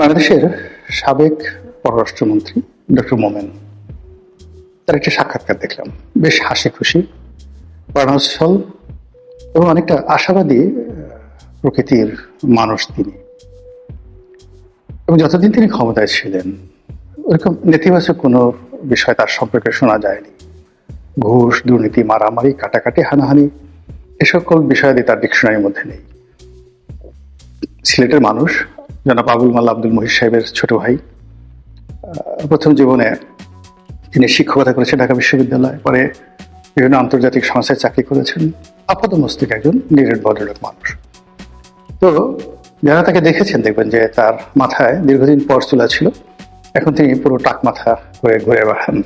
বাংলাদেশের সাবেক পররাষ্ট্রমন্ত্রী ডক্টর মোমেন। তার একটি সাক্ষাৎকার দেখলাম। বেশ হাসি খুশি প্রাণোচ্ছল এবং অনেকটা আশাবাদী প্রকৃতির মানুষ তিনি। এবং যতদিন তিনি ক্ষমতায় ছিলেন, ওরকম নেতিবাচক কোনো বিষয় তার সম্পর্কে শোনা যায়নি। ঘুষ, দুর্নীতি, মারামারি, কাটাকাটি, হানাহানি, এ সকল বিষয়াদি তার ডিকশনারির মধ্যে নেই। সিলেটের মানুষ, জনাব আবুল মাল্লা আব্দুল মহির সাহেবের ছোট ভাই। প্রথম জীবনে তিনি শিক্ষকতা করেছেন ঢাকা বিশ্ববিদ্যালয়, পরে বিভিন্ন আন্তর্জাতিক সংস্থায় চাকরি করেছেন। আপাত মস্তিক একজন নিরেট ভদ্রলোক মানুষ। তো যারা তাকে দেখেছেন দেখবেন যে তার মাথায় দীর্ঘদিন পর চুলা ছিল। এখন তিনি পুরো টাক মাথা হয়ে ঘুরে বেড়ান,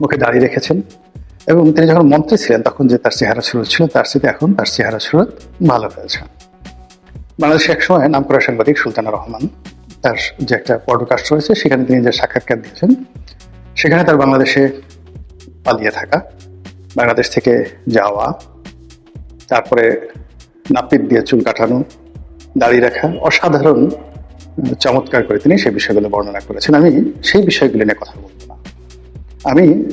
মুখে দাঁড়িয়ে রেখেছেন। এবং তিনি যখন মন্ত্রী ছিলেন, তখন যে তার চেহারা সুরত ছিল, তার সাথে এখন তার চেহারা সুরত ভালো হয়েছে। বাংলাদেশে একসময় নামকরা সাংবাদিক সুলতানা রহমান, তার যে একটা পডকাস্ট রয়েছে, সেখানে তিনি যে সাক্ষাৎকার দিয়েছেন, সেখানে তার বাংলাদেশে পালিয়ে থাকা, বাংলাদেশ থেকে যাওয়া, তারপরে নাপিত দিয়ে চুল কাটানো, দাড়ি রাখা, অসাধারণ চমৎকার করে তিনি সেই বিষয়গুলো বর্ণনা করেছেন। আমি সেই বিষয়গুলি নিয়ে কথা বলব না। আমি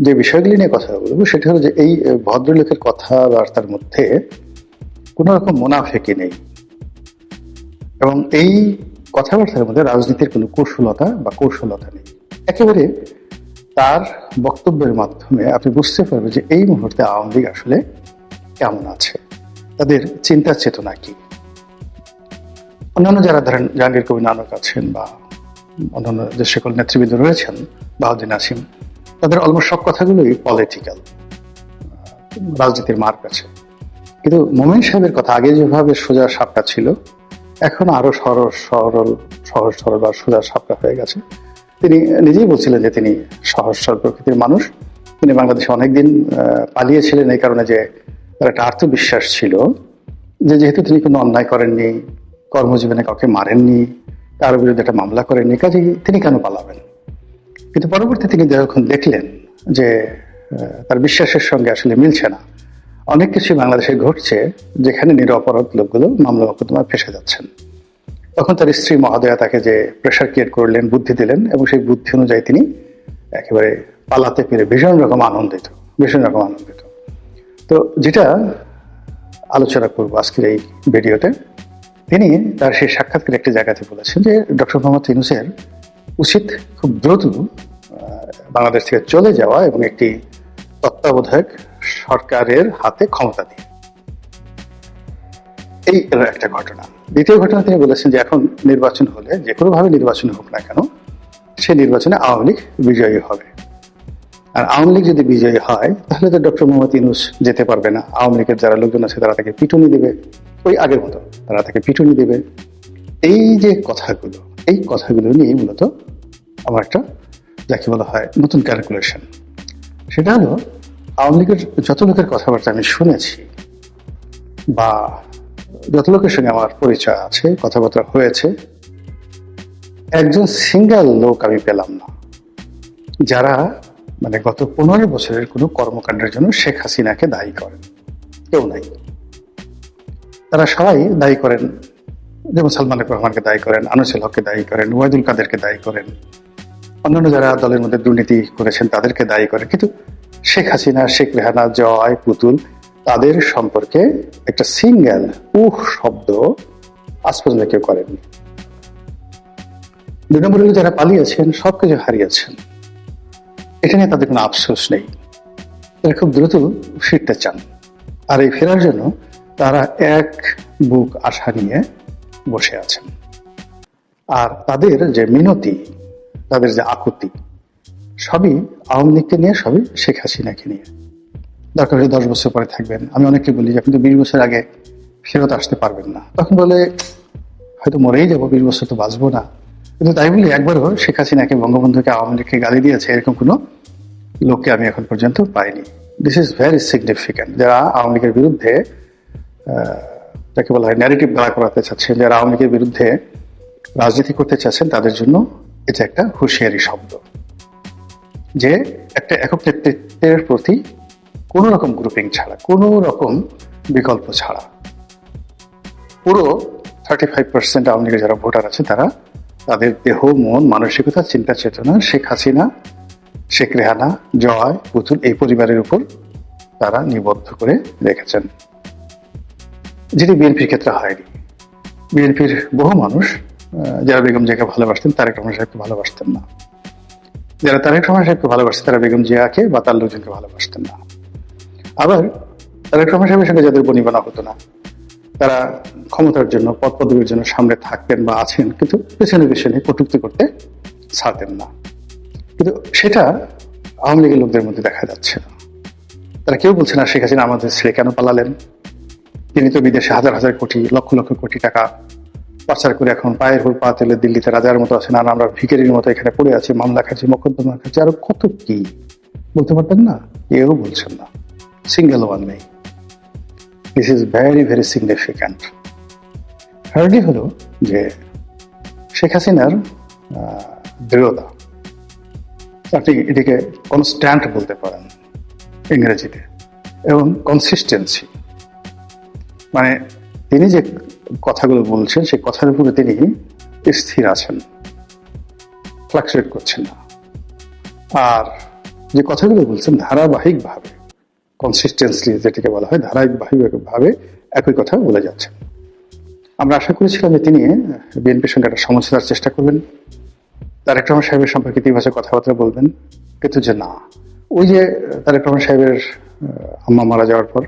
যে বিষয়গুলি নিয়ে কথা বলব, সেটা হলো যে এই ভদ্রলোকের কথাবার্তার মধ্যে কোনো রকম মুনাফেকি নেই। এবং এই কথাবার্তার মধ্যে রাজনীতির কোনো কৌশলতা বা কৌশলতা নেই। একেবারে তার বক্তব্যের মাধ্যমে আপনি বুঝতে পারবেন যে এই মুহূর্তে আওয়ামী লীগ আসলে কেমন আছে। তাদের চিন্তা চেতনা কি? অন্যান্য যারা ধরেন জাহাঙ্গীর কবি নানক আছেন বা অন্যান্য যে সকল নেতৃবৃন্দ রয়েছেন বাহুদ্দিন আসিম তাদের অলমোস্ট সব কথাগুলোই পলিটিক্যাল রাজনীতির মার্ক আছে। কিন্তু মোমেন সাহেবের কথা আগে যেভাবে সোজা সাপটা ছিল এখন আরও সরল সরল, সহজ, সরল বা সোজা সাপটা হয়ে গেছে। তিনি নিজেই বলছিলেন যে তিনি সহজ, সরল প্রকৃতির মানুষ। তিনি বাংলাদেশে অনেকদিন পালিয়েছিলেন এই কারণে যে তার একটা আত্মবিশ্বাস ছিল যে যেহেতু তিনি কোনো অন্যায় করেননি, কর্মজীবনে কাউকে মারেননি কারোর বিরুদ্ধে একটা মামলা করেননি, কাজেই তিনি কেন পালাবেন? কিন্তু পরবর্তী তিনি যখন দেখলেন যে তার বিশ্বাসের সঙ্গে আসলে মিলছে না। অনেক কিছুই বাংলাদেশে ঘটছে যেখানে নিরপরাধ লোকগুলো মামলা মোকদ্দমায় ফেসে যাচ্ছেন। তখন তার স্ত্রী মহোদয়া তাকে যে প্রেশার ক্রিয়েট করলেন, বুদ্ধি দিলেন এবং সেই বুদ্ধি অনুযায়ী তিনি একেবারে পালাতে পেরে ভীষণ রকম আনন্দিত, ভীষণ রকম আনন্দিত। তো যেটা আলোচনা করব আজকের এই ভিডিওতে, তিনি তার সেই সাক্ষাৎকার একটি জায়গাতে বলেছেন যে ডক্টর মোহাম্মদ ইউনুসের উচিত খুব দ্রুত বাংলাদেশ থেকে চলে যাওয়া এবং একটি তত্ত্বাবধায়ক সরকারের হাতে ক্ষমতা দিয়ে। এই একটা ঘটনা। দ্বিতীয় ঘটনা তিনি বলেছেন যে এখন নির্বাচন হলে যে কোনোভাবে নির্বাচন হোক না কেন সেই নির্বাচনে আওয়ামী লীগ বিজয়ী হবে। আর আওয়ামী লীগ যদি বিজয়ী হয়, তাহলে তো ডক্টর মোহাম্মদ ইউনুস যেতে পারবে না। আওয়ামী লীগের যারা লোকজন আছে, তারা তাকে পিটুনি দেবে। ওই আগের মতো তারা তাকে পিটুনি দেবে। এই যে কথাগুলো, এই কথাগুলো নিয়ে মূলত আমার একটা, যাকে বলা হয় নতুন ক্যালকুলেশন সেটা হলো আওয়ামী লীগের যত লোকের কথাবার্তা আমি শুনেছি, বা যত লোকের সঙ্গে আমার পরিচয় আছে, কথাবার্তা হয়েছে, একজন সিঙ্গেল লোক আমি পেলাম না। যারা মানে গত পনেরো বছরের কোনো কর্মকাণ্ডের জন্য শেখ হাসিনাকে দায়ী করেন। কেউ নাই। তারা সবাই দায়ী করেন, যেমন সালমান রহমানকে দায়ী করেন আনুসুল হককে দায়ী করেন ওয়াইদুল কাদেরকে দায়ী করেন। অন্যান্য যারা দলের মধ্যে দুর্নীতি করেছেন, তাদেরকে দায়ী করেন। কিন্তু শেখ হাসিনা, শেখ রেহানা, জয় পুতুল, তাদের সম্পর্কে একটা সিঙ্গেল উহ শব্দ আজ পর্যন্ত কেউ করেননি দুই নম্বর হলো যারা পালিয়েছেন, সব কিছু হারিয়েছেন। এটা নিয়ে তাদের কোনো আফসোস নেই। তারা খুব দ্রুত ফিরতে চান। আর এই ফেরার জন্য তারা এক বুক আশা নিয়ে বসে আছেন। আর তাদের যে মিনতি, তাদের যে আকুতি সবই আওয়ামী লীগকে নিয়ে, সবই শেখ হাসিনাকে নিয়ে। দরকার হলে দশ বছর পরে থাকবেন। আমি অনেককে বলি যে, আপনি তো বিশ বছর আগে ফেরত আসতে পারবেন না। তখন বলে, হয়তো মরেই যাব, বিশ বছর তো বাঁচবো না। কিন্তু তাই বলি একবারও শেখ হাসিনাকে, বঙ্গবন্ধুকে, আওয়ামী লীগকে গালি দিয়েছে, এরকম কোনো লোককে আমি এখন পর্যন্ত পাইনি। দিস ইজ ভেরি সিগনিফিক্যান্ট যারা আওয়ামী লীগের বিরুদ্ধে যাকে বলা হয় ন্যারেটিভ দাঁড়া করাতে চাচ্ছেন, যারা আওয়ামী লীগের বিরুদ্ধে রাজনীতি করতে চাচ্ছেন, তাদের জন্য এটা একটা হুঁশিয়ারি শব্দ। যে একটা একক নেতৃত্বের প্রতি কোনো রকম গ্রুপিং ছাড়া, কোনো রকম বিকল্প ছাড়া। পুরো থার্টি ফাইভ পার্সেন্ট আওয়ামী লীগের যারা ভোটার আছে, তারা তাদের দেহ, মন, মানসিকতা, চিন্তা, চেতনা, শেখ হাসিনা, শেখ রেহানা, জয়, পুতুল এই পরিবারের উপর তারা নিবদ্ধ করে রেখেছেন। যেটি বিএনপির ক্ষেত্রে হয়নি। বিএনপির বহু মানুষ যারা বেগম জিয়াকে ভালোবাসতেন, তারেক রহমান সাহেবকে ভালোবাসতেন না। যারা তারেক রহমান সাহেবকে ভালোবাসতেন তারা বেগম জিয়াকে বা তার লোকজনকে ভালোবাসতেন না। আবার তারেক রহমান সাহেবের সঙ্গে যাদের বনিবনা হতো না, তারা ক্ষমতার জন্য পদ পদবীর জন্য সামনে থাকতেন বা আছেন, কিন্তু পেছনে পেছনে কটুক্তি করতে ছাড়তেন না। কিন্তু সেটা আওয়ামী লীগের লোকদের মধ্যে দেখা যাচ্ছে না। তারা কেউ বলছে না, শেখ হাসিনা আমাদের ছেড়ে কেন পালালেন? তিনি তো বিদেশে হাজার হাজার কোটি, লক্ষ লক্ষ কোটি টাকা পাচার করে এখন পায়ের উপর পা তেলে দিল্লিতে রাজার মতো আছেন আর আমরা ভিখারির মতো এখানে পড়ে আছি, মামলা খাচ্ছি মকদ্দমা খাচ্ছি আরও কত কি? বলতে পারতেন না? কেউ বলছেন না। সিঙ্গেল ওয়ান নেই this is very very significant thirdly হলো যে শেখ হাসিনার দৃঢ়তা। আপনি এটিকে কনস্ট্যান্ট বলতে পারেন ইংরেজিতে। এবং কনসিস্টেন্সি মানে তিনি যে কথাগুলো বলছেন, সেই কথার উপরে তিনি স্থির আছেন। ফ্লাকচুয়েট করছেন না। আর যে কথাগুলো বলছেন ধারাবাহিকভাবে কনসিস্টেন্সলি যেটাকে বলা হয় ধারাবাহিকভাবে, একই কথা বলে যাচ্ছেন। আমরা আশা করেছিলাম যে তিনি বিএনপির সঙ্গে একটা সমঝোতার চেষ্টা করবেন। তারেক রহমান সাহেবের সম্পর্কে ইতিবাচক কথাবার্তা বলবেন। কিন্তু যে না, ওই যে তারেক রহমান সাহেবের আম্মা মারা যাওয়ার পর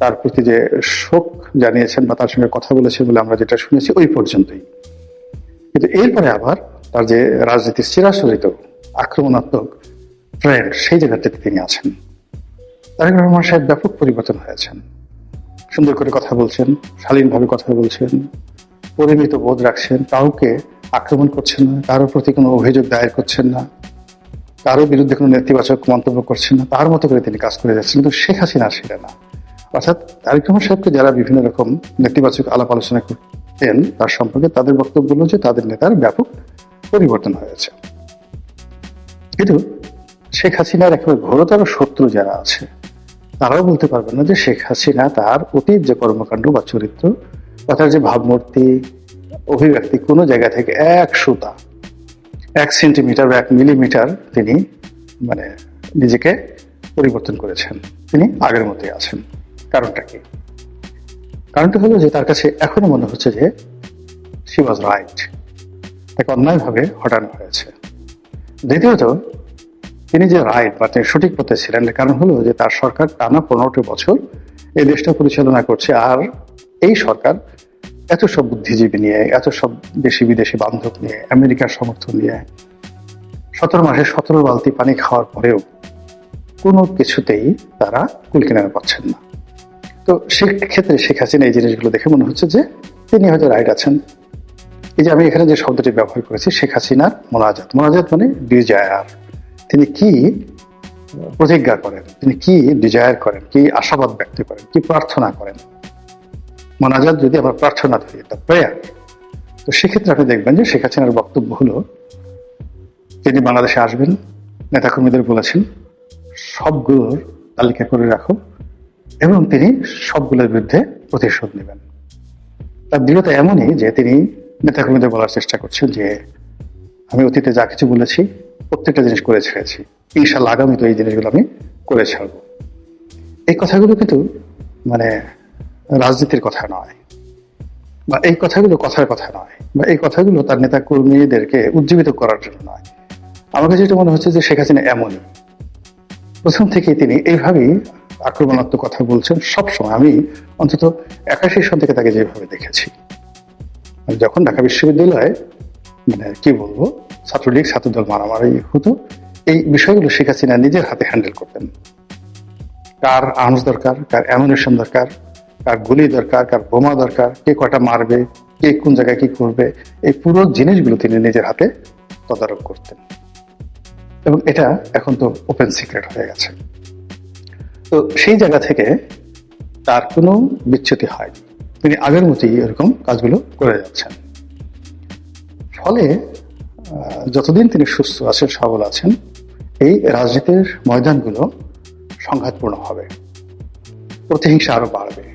তার প্রতি যে শোক জানিয়েছেন বা তার সঙ্গে কথা বলেছেন বলে আমরা যেটা শুনেছি, ওই পর্যন্তই। কিন্তু এরপরে আবার তার যে রাজনীতির চিরাচরিত, আক্রমণাত্মক ট্রেন্ড, সেই জায়গাটাতে তিনি আছেন। তারেক রহমান সাহেব ব্যাপক পরিবর্তন হয়েছেন। সুন্দর করে কথা বলছেন, শালীনভাবে কথা বলছেন, পরিমিত বোধ রাখছেন, কাউকে আক্রমণ করছেন না কারোর প্রতি কোনো অভিযোগ দায়ের করছেন না কারোর বিরুদ্ধে কোনো নেতিবাচক মন্তব্য করছেন না, তার মতো করে তিনি কাজ করে যাচ্ছেন। কিন্তু শেখ হাসিনা সেটা না। অর্থাৎ তারেক রহমান সাহেবকে যারা বিভিন্ন রকম নেতিবাচক আলাপ আলোচনা করতেন, তার সম্পর্কে তাদের বক্তব্য হলো যে তাদের নেতার ব্যাপক পরিবর্তন হয়েছে। কিন্তু শেখ হাসিনার একেবারে ঘোরতর শত্রু যারা আছে, তারাও বলতে পারবেন না যে শেখ হাসিনা তার অতীত যে কর্মকাণ্ড বা চরিত্র বা তার যে ভাবমূর্তি, অভিব্যক্তি কোনো জায়গা থেকে এক সুতা, এক সেন্টিমিটার বা এক মিলিমিটার তিনি মানে নিজেকে পরিবর্তন করেছেন। তিনি আগের মতোই আছেন। কারণটা কি? কারণটা হলো যে তার কাছে এখনও মনে হচ্ছে যে শি ওয়াজ রাইট তাকে অন্যায়ভাবে হটানো হয়েছে। দ্বিতীয়ত, তিনি যে রাইট বা তিনি সঠিক পথে ছিলেন কারণ হলো যে তার সরকার টানা পনেরোটি বছর এই দেশটা পরিচালনা করছে। আর এই সরকার এত সব বুদ্ধিজীবী নিয়ে, এত সব দেশি বিদেশি বান্ধব নিয়ে, আমেরিকার সমর্থন নিয়ে, সতেরো মাসে সতেরো বালতি পানি খাওয়ার পরেও কোনো কিছুতেই তারা কুল কিনারা পাচ্ছেন না। তো সেক্ষেত্রে শেখ হাসিনা এই জিনিসগুলো দেখে মনে হচ্ছে যে তিনি হয়তো রাইট আছেন। এই যে আমি এখানে যে শব্দটি ব্যবহার করেছি, শেখ হাসিনার মোনাজাত। মোনাজাত মানে ডিজায়ার তিনি কি প্রতিজ্ঞা করেন? তিনি কি ডিজায়ার করেন? কি আশাবাদ ব্যক্ত করেন? কি প্রার্থনা করেন? মোনাজাত যদি আমরা প্রার্থনা ধরি দ্য প্রেয়ার তো সেক্ষেত্রে আপনি দেখবেন যে শেখ হাসিনার বক্তব্য হলো, তিনি বাংলাদেশে আসবেন, নেতাকর্মীদের বলেছেন, সবগুলোর তালিকা করে রাখো। এবং তিনি সবগুলোর বিরুদ্ধে প্রতিশোধ নেবেন। তার দৃঢ়তা এমনই যে তিনি নেতাকর্মীদের বলার চেষ্টা করছেন যে, আমি অতীতে যা কিছু বলেছি, প্রত্যেকটা জিনিস করে ছেড়েছি। ইনশাল্লাহ আগামী তো এই জিনিসগুলো আমি করে ছাড়বো। এই কথাগুলো কিন্তু মানে রাজনীতির কথা নয়, বা এই কথাগুলো কথার কথা নয়, বা এই কথাগুলো তার নেতা কর্মীদেরকে উজ্জীবিত করার জন্য নয়। আমার কাছে যেটা মনে হচ্ছে যে শেখ হাসিনা এমনই। প্রথম থেকে তিনি এইভাবেই আক্রমণাত্মক কথা বলছেন সব সময় আমি অন্তত একাশি সন থেকে তাকে যেভাবে দেখেছি। যখন ঢাকা বিশ্ববিদ্যালয়ে মানে কি বলব, ছাত্রলীগ, ছাত্রদল মারামারি হতো, এই বিষয়গুলো শেখ হাসিনা নিজের হাতে হ্যান্ডেল করতেন। কার আর্মস দরকার, কার অ্যামুনেশন দরকার, কার গুলি দরকার, কার বোমা দরকার, কে কটা মারবে, কে কোন জায়গায় কি করবে, এই পুরো জিনিসগুলো তিনি নিজের হাতে তদারক করতেন। এবং এটা এখন তো ওপেন সিক্রেট হয়ে গেছে। তো সেই জায়গা থেকে তার কোনো বিচ্যুতি হয়। তিনি আগের মতোই এরকম কাজগুলো করে যাচ্ছেন। ফলে যতদিন তিনি সুস্থ আছেন, সবল আছেন, এই রাজনীতির ময়দানগুলো সংঘাতপূর্ণ হবে। প্রতিহিংসা আরও বাড়বে।